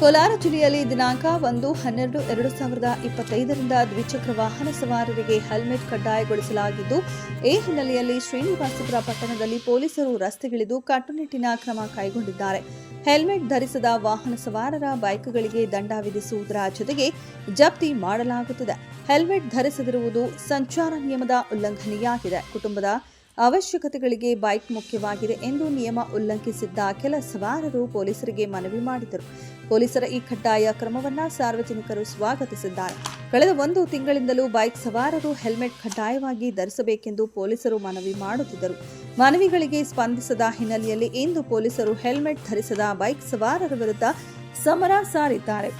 ಕೋಲಾರ ಜಿಲ್ಲೆಯಲ್ಲಿ ದಿನಾಂಕ ಒಂದು, ಹನ್ನೆರಡು, ಎರಡು ಸಾವಿರದ ಇಪ್ಪತ್ತೈದರಿಂದ ದ್ವಿಚಕ್ರ ವಾಹನ ಸವಾರರಿಗೆ ಹೆಲ್ಮೆಟ್ ಕಡ್ಡಾಯಗೊಳಿಸಲಾಗಿದ್ದು, ಈ ಹಿನ್ನೆಲೆಯಲ್ಲಿ ಶ್ರೀನಿವಾಸಪುರ ಪಟ್ಟಣದಲ್ಲಿ ಪೊಲೀಸರು ರಸ್ತೆಗಿಳಿದು ಕಟ್ಟುನಿಟ್ಟಿನ ಕ್ರಮ ಕೈಗೊಂಡಿದ್ದಾರೆ. ಹೆಲ್ಮೆಟ್ ಧರಿಸದ ವಾಹನ ಸವಾರರ ಬೈಕ್ಗಳಿಗೆ ದಂಡ ವಿಧಿಸುವುದರ ಜೊತೆಗೆ ಜಪ್ತಿ ಮಾಡಲಾಗುತ್ತಿದೆ. ಹೆಲ್ಮೆಟ್ ಧರಿಸದಿರುವುದು ಸಂಚಾರ ನಿಯಮದ ಉಲ್ಲಂಘನೆಯಾಗಿದೆ. ಕುಟುಂಬದ ಅವಶ್ಯಕತೆಗಳಿಗೆ ಬೈಕ್ ಮುಖ್ಯವಾಗಿದೆ ಎಂದು ನಿಯಮ ಉಲ್ಲಂಘಿಸಿದ್ದ ಕೆಲ ಸವಾರರು ಪೊಲೀಸರಿಗೆ ಮನವಿ ಮಾಡಿದರು ಪೊಲೀಸರ ಈ ಕಡ್ಡಾಯ ಕ್ರಮವನ್ನ ಸಾರ್ವಜನಿಕರು ಸ್ವಾಗತಿಸಿದ್ದಾರೆ. ಕಳೆದ ಒಂದು ತಿಂಗಳಿಂದಲೂ ಬೈಕ್ ಸವಾರರು ಹೆಲ್ಮೆಟ್ ಕಡ್ಡಾಯವಾಗಿ ಧರಿಸಬೇಕೆಂದು ಪೊಲೀಸರು ಮನವಿ ಮಾಡುತ್ತಿದ್ದರು. ಮನವಿಗಳಿಗೆ ಸ್ಪಂದಿಸದ ಹಿನ್ನೆಲೆಯಲ್ಲಿ ಇಂದು ಪೊಲೀಸರು ಹೆಲ್ಮೆಟ್ ಧರಿಸದ ಬೈಕ್ ಸವಾರರ ವಿರುದ್ಧ ಸಮರ ಸಾರಿದ್ದಾರೆ.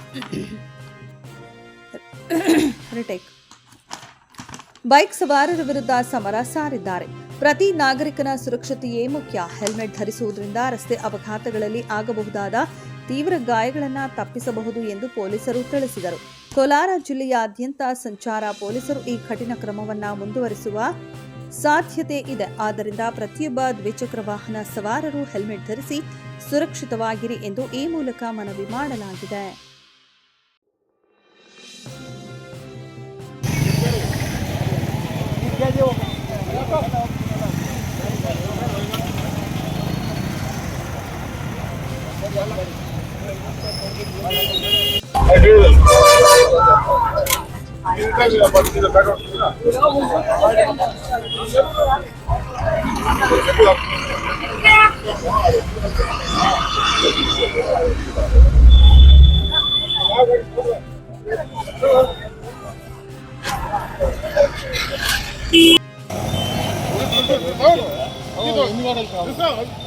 ಬೈಕ್ ಸವಾರರ ವಿರುದ್ಧ ಸಮರ ಸಾರಿದ್ದಾರೆ. ಪ್ರತಿ ನಾಗರಿಕನ ಸುರಕ್ಷತೆಯೇ ಮುಖ್ಯ. ಹೆಲ್ಮೆಟ್ ಧರಿಸುವುದರಿಂದ ರಸ್ತೆ ಅಪಘಾತಗಳಲ್ಲಿ ಆಗಬಹುದಾದ ತೀವ್ರ ಗಾಯಗಳನ್ನು ತಪ್ಪಿಸಬಹುದು ಎಂದು ಪೊಲೀಸರು ತಿಳಿಸಿದರು. ಕೋಲಾರ ಜಿಲ್ಲೆಯಾದ್ಯಂತ ಸಂಚಾರ ಪೊಲೀಸರು ಈ ಕಠಿಣ ಕ್ರಮವನ್ನು ಮುಂದುವರಿಸುವ ಸಾಧ್ಯತೆ ಇದೆ. ಆದ್ದರಿಂದ ಪ್ರತಿಯೊಬ್ಬ ದ್ವಿಚಕ್ರ ವಾಹನ ಸವಾರರು ಹೆಲ್ಮೆಟ್ ಧರಿಸಿ ಸುರಕ್ಷಿತವಾಗಿರಿ ಎಂದು ಈ ಮೂಲಕ ಮನವಿ ಮಾಡಲಾಗಿದೆ. This is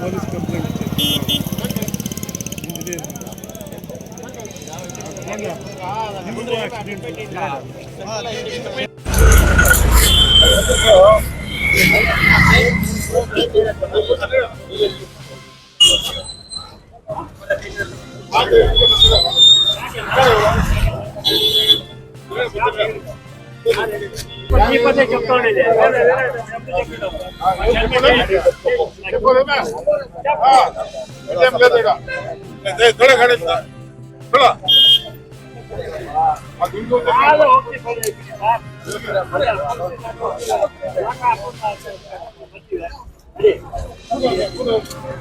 పోలీస్ కంప్లైంట్ ఇచ్చేది యాక్సిడెంట్ చెప్తాను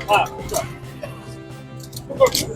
아, 그렇죠.